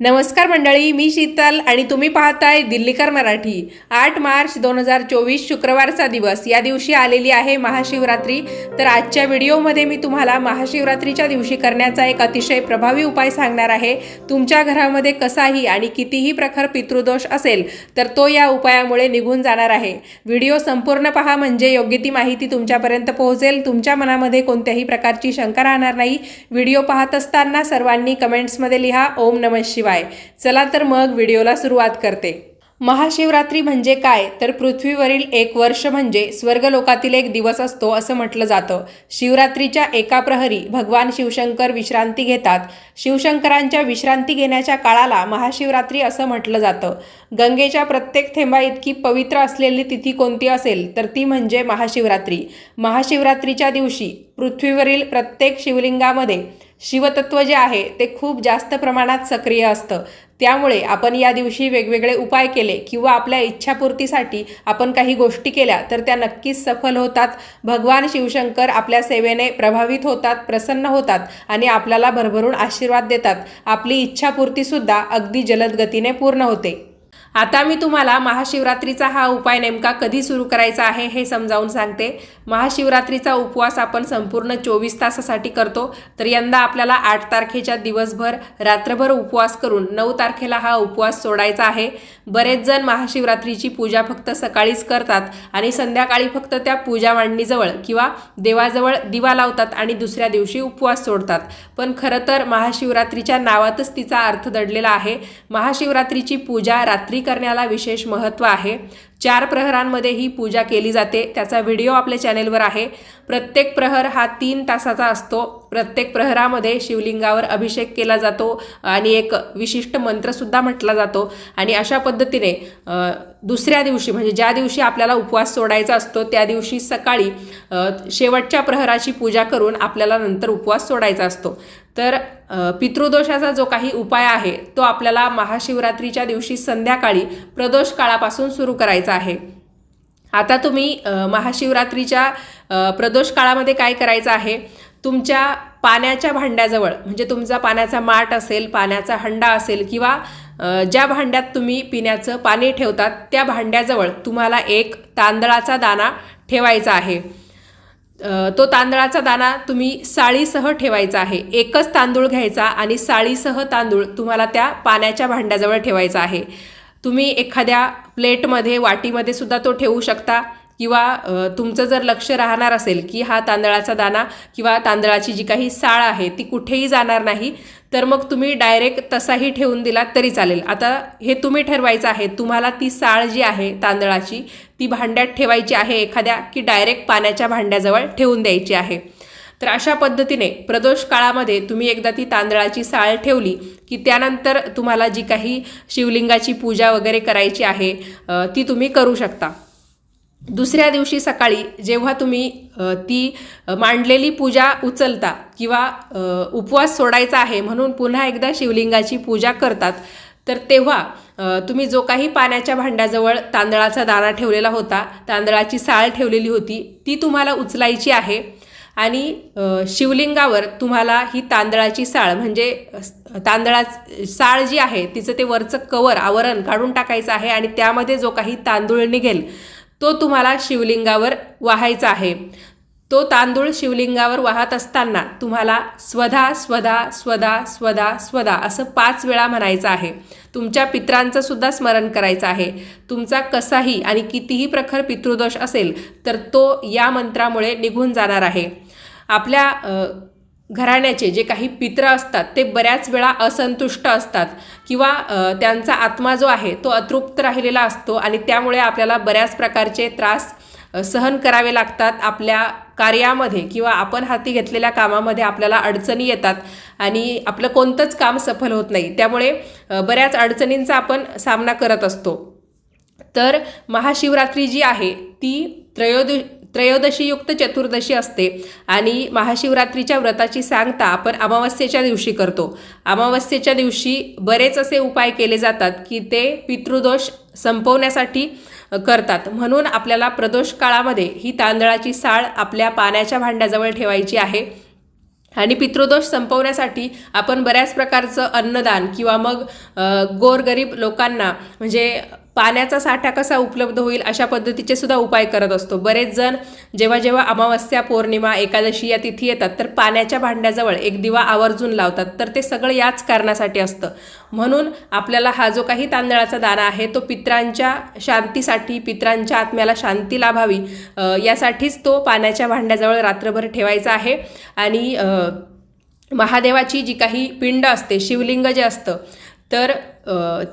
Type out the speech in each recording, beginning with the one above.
नमस्कार मंडळी मी शीतल आणि तुम्ही पाहताय दिल्लीकर मराठी. आठ मार्च दोन हजार चोवीस शुक्रवारचा दिवस. या दिवशी आलेली आहे महाशिवरात्री. तर आजच्या व्हिडिओमध्ये मी तुम्हाला महाशिवरात्रीच्या दिवशी करण्याचा एक अतिशय प्रभावी उपाय सांगणार आहे. तुमच्या घरामध्ये कसाही आणि कितीही प्रखर पितृदोष असेल तर तो या उपायामुळे निघून जाणार आहे. व्हिडिओ संपूर्ण पहा म्हणजे योग्य ती माहिती तुमच्यापर्यंत पोहोचेल. तुमच्या मनामध्ये कोणत्याही प्रकारची शंका राहणार नाही. व्हिडिओ पाहत असताना सर्वांनी कमेंट्समध्ये लिहा. ओम नमः शिवाय. चला तर मग व्हिडिओला सुरुवात करते. महाशिवरात्री म्हणजे काय? तर पृथ्वीवरील एक वर्ष म्हणजे स्वर्गलोकातील एक दिवस असतो असं म्हटलं जातं. शिवरात्रीच्या एका प्रहरी भगवान शिवशंकर विश्रांती घेतात. शिवशंकरांच्या विश्रांती घेण्याच्या काळाला महाशिवरात्री असं म्हटलं जातं. गंगेच्या प्रत्येक थेंबा इतकी पवित्र असलेली तिथी कोणती असेल तर ती म्हणजे महाशिवरात्री. महाशिवरात्रीच्या दिवशी पृथ्वीवरील प्रत्येक शिवलिंगामध्ये शिवतत्व जे आहे ते खूप जास्त प्रमाणात सक्रिय असतं. त्यामुळे आपण या दिवशी वेगवेगळे उपाय केले किंवा आपल्या इच्छापूर्तीसाठी आपण काही गोष्टी केल्या तर त्या नक्कीच सफल होतात. भगवान शिवशंकर आपल्या सेवेने प्रभावित होतात प्रसन्न होतात आणि आपल्याला भरभरून आशीर्वाद देतात. आपली इच्छापूर्तीसुद्धा अगदी जलद गतीने पूर्ण होते. आता मी तुम्हाला महाशिवरात्रीचा हा उपाय नेमका कधी सुरू करायचा आहे हे समजावून सांगते. महाशिवरात्रीचा उपवास आपण संपूर्ण चोवीस तासासाठी करतो. तर यंदा आपल्याला आठ तारखेच्या दिवसभर रात्रभर उपवास करून नऊ तारखेला हा उपवास सोडायचा आहे. बरेच जण महाशिवरात्रीची पूजा फक्त सकाळीच करतात आणि संध्याकाळी फक्त त्या पूजा मांडणीजवळ किंवा देवाजवळ दिवा लावतात आणि दुसऱ्या दिवशी उपवास सोडतात. पण खरं तर महाशिवरात्रीच्या नावातच तिचा अर्थ दडलेला आहे. महाशिवरात्रीची पूजा रात्री करण्याला विशेष महत्त्व आहे. चार प्रहरांमध्ये ही पूजा केली जाते. त्याचा व्हिडिओ आपल्या चॅनेलवर आहे. प्रत्येक प्रहर हा तीन तासाचा असतो. प्रत्येक प्रहरामध्ये शिवलिंगावर अभिषेक केला जातो आणि एक विशिष्ट मंत्रसुद्धा म्हटला जातो. आणि अशा पद्धतीने दुसऱ्या दिवशी म्हणजे ज्या दिवशी आपल्याला उपवास सोडायचा असतो त्या दिवशी सकाळी शेवटच्या प्रहराची पूजा करून आपल्याला नंतर उपवास सोडायचा असतो. तर पितृदोषाचा जो काही उपाय आहे तो आपल्याला महाशिवरात्रीच्या दिवशी संध्याकाळी प्रदोष काळापासून सुरू करायचा आहे. आता तुम्ही महाशिवरात्रीच्या प्रदोष काळामध्ये काय करायचं आहे? तुमच्या पाण्याच्या भांड्याजवळ म्हणजे तुमचा पाण्याचा माठ असेल पाण्याचा हंडा असेल किंवा ज्या भांड्यात तुम्ही पिण्याचं पाणी ठेवतात त्या भांड्याजवळ तुम्हाला एक तांदळाचा दाणा ठेवायचा आहे. तो तांदळाचा दाणा तुम्ही साळीसह ठेवायचा आहे. एकच तांदूळ घ्यायचा आणि साळीसह तांदूळ तुम्हाला त्या पाण्याच्या भांड्याजवळ ठेवायचा आहे. तुम्ही एखाद्या प्लेटमध्ये वाटीमध्ये सुद्धा तो ठेवू शकता. किंवा तुमचं जर लक्ष राहणार असेल की हा तांदळाचा दाणा किंवा तांदळाची जी काही साळ आहे ती कुठेही जाणार नाही तर मग तुम्ही डायरेक्ट तसाही ठेवून दिलात तरी चालेल. आता हे तुम्ही ठरवायचं आहे तुम्हाला ती साळ जी आहे तांदळाची ती भांड्यात ठेवायची आहे एखाद्या की डायरेक्ट पाण्याच्या भांड्याजवळ ठेवून द्यायची आहे. तर अशा पद्धतीने प्रदोष काळामध्ये तुम्ही एकदा ती तांदळाची साळ ठेवली की त्यानंतर तुम्हाला जी काही शिवलिंगाची पूजा वगैरे करायची आहे ती तुम्ही करू शकता. दुसऱ्या दिवशी सकाळी जेव्हा तुम्ही ती मांडलेली पूजा उचलता किंवा उपवास सोडायचा आहे म्हणून पुन्हा एकदा शिवलिंगाची पूजा करतात तर तेव्हा तुम्ही जो काही पाण्याच्या भांड्याजवळ तांदळाचा दाणा ठेवलेला होता तांदळाची साळ ठेवलेली होती ती तुम्हाला उचलायची आहे. आणि शिवलिंगावर तुम्हाला ही तांदळाची साळ म्हणजे तांदळा साळ जी आहे तिचं ते वरचं कवर आवरण काढून टाकायचं आहे आणि त्यामध्ये जो काही तांदूळ निघेल तो तुम्हाला शिवलिंगावर वाहायचा आहे. तो तांदूळ शिवलिंगावर वाहत असताना तुम्हाला स्वधा स्वधा स्वधा स्वधा स्वधा असं पाच वेळा म्हणायचं आहे. तुमच्या पित्रांचं सुद्धा स्मरण करायचं आहे. तुमचा कसाही आणि कितीही प्रखर पितृदोष असेल तर तो या मंत्रामुळे निघून जाणार आहे. आपल्या घराण्याचे जे काही पित्र असतात ते बऱ्याच वेळा असंतुष्ट असतात किंवा त्यांचा आत्मा जो आहे तो अतृप्त राहिलेला असतो आणि त्यामुळे आपल्याला बऱ्याच प्रकारचे त्रास सहन करावे लागतात. आपल्या कार्यामध्ये किंवा आपण हाती घेतलेल्या कामामध्ये आपल्याला अडचणी येतात आणि आपलं कोणतंच काम सफल होत नाही. त्यामुळे बऱ्याच अडचणींचा आपण सामना करत असतो. तर महाशिवरात्री जी आहे ती त्रयोद त्रयोदशीयुक्त चतुर्दशी असते आणि महाशिवरात्रीच्या व्रताची सांगता आपण अमावस्येच्या दिवशी करतो. अमावस्येच्या दिवशी बरेच असे उपाय केले जातात की ते पितृदोष संपवण्यासाठी करतात. म्हणून आपल्याला प्रदोष काळामध्ये ही तांदळाची साळ आपल्या पाण्याच्या भांड्याजवळ ठेवायची आहे. आणि पितृदोष संपवण्यासाठी आपण बऱ्याच प्रकारचं अन्नदान किंवा मग गोरगरीब लोकांना म्हणजे पाण्याचा साठा कसा उपलब्ध होईल अशा पद्धतीचे सुद्धा उपाय करत असतो. बरेच जण जेव्हा जेव्हा अमावस्या पौर्णिमा एकादशी या तिथी येतात तर पाण्याच्या भांड्याजवळ एक दिवा आवर्जून लावतात. तर ते सगळं याच कारणासाठी असतं. म्हणून आपल्याला हा जो काही तांदळाचा दाना आहे तो पित्रांच्या शांतीसाठी पित्रांच्या आत्म्याला शांती लाभावी यासाठीच तो पाण्याच्या भांड्याजवळ रात्रभर ठेवायचा आहे. आणि महादेवाची जी काही पिंड असते शिवलिंग जे असतं तर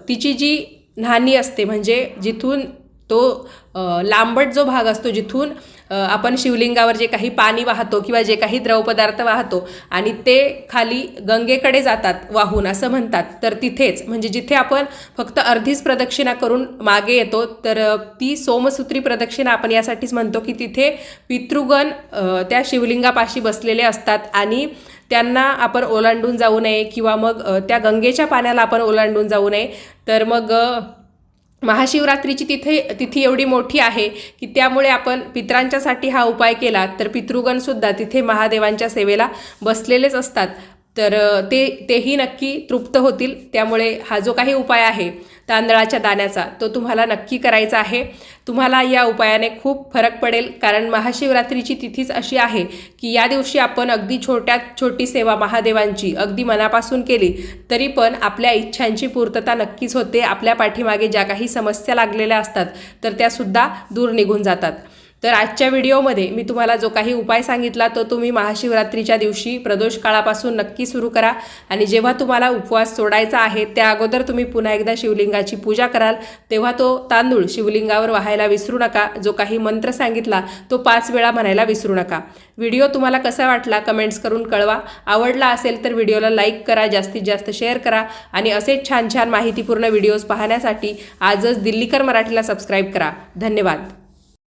तिची जी न्हाणी असते. म्हणजे जिथून तो लांबट जो भाग असतो जिथून आपण शिवलिंगावर जे काही पाणी वाहतो किंवा जे काही द्रवपदार्थ वाहतो आणि ते खाली गंगेकडे जातात वाहून असं म्हणतात. तर तिथेच म्हणजे जिथे आपण फक्त अर्धीच प्रदक्षिणा करून मागे येतो तर ती सोमसूत्री प्रदक्षिणा आपण यासाठीच म्हणतो की तिथे पितृगण त्या शिवलिंगापाशी बसलेले असतात आणि त्यांना आपण ओलांडून जाऊ नये किंवा मग त्या गंगेच्या पाण्याला आपण ओलांडून जाऊ नये. तर मग महाशिवरात्रीची तिथे तिथी एवढी मोठी आहे की त्यामुळे आपण पित्रांच्यासाठी हा उपाय केला तर पितृगणसुद्धा तिथे महादेवांच्या सेवेला बसलेलेच असतात. तर ते तेही नक्की तृप्त होतील. त्यामुळे हा जो काही उपाय आहे तांदळाच्या दाण्याचा तो तुम्हाला नक्की करायचा आहे. तुम्हाला या उपायाने खूप फरक पडेल. कारण महाशिवरात्रीची तिथीच अशी आहे की या दिवशी आपण अगदी छोट्यात छोटी सेवा महादेवांची अगदी मनापासून केली तरी पण आपल्या इच्छांची पूर्तता नक्कीच होते. आपल्या पाठीमागे ज्या काही समस्या लागलेल्या असतात तर त्यासुद्धा दूर निघून जातात. तर आजच्या व्हिडिओमध्ये मी तुम्हाला जो काही उपाय सांगितला तो तुम्ही महाशिवरात्रीच्या दिवशी प्रदोष काळापासून नक्की सुरू करा. आणि जेव्हा तुम्हाला उपवास सोडायचा आहे त्या अगोदर तुम्ही पुन्हा एकदा शिवलिंगाची पूजा कराल. तेव्हा तो तांदूळ शिवलिंगावर वाहायला विसरू नका. जो काही मंत्र सांगितला तो पाच वेळा म्हणायला विसरू नका. व्हिडिओ तुम्हाला कसा वाटला कमेंट्स करून कळवा. आवडला असेल तर व्हिडिओला लाईक करा जास्तीत जास्त शेअर करा. आणि असेच छान छान माहितीपूर्ण व्हिडिओज पाहण्यासाठी आजच दिल्लीकर मराठीला सबस्क्राईब करा. धन्यवाद.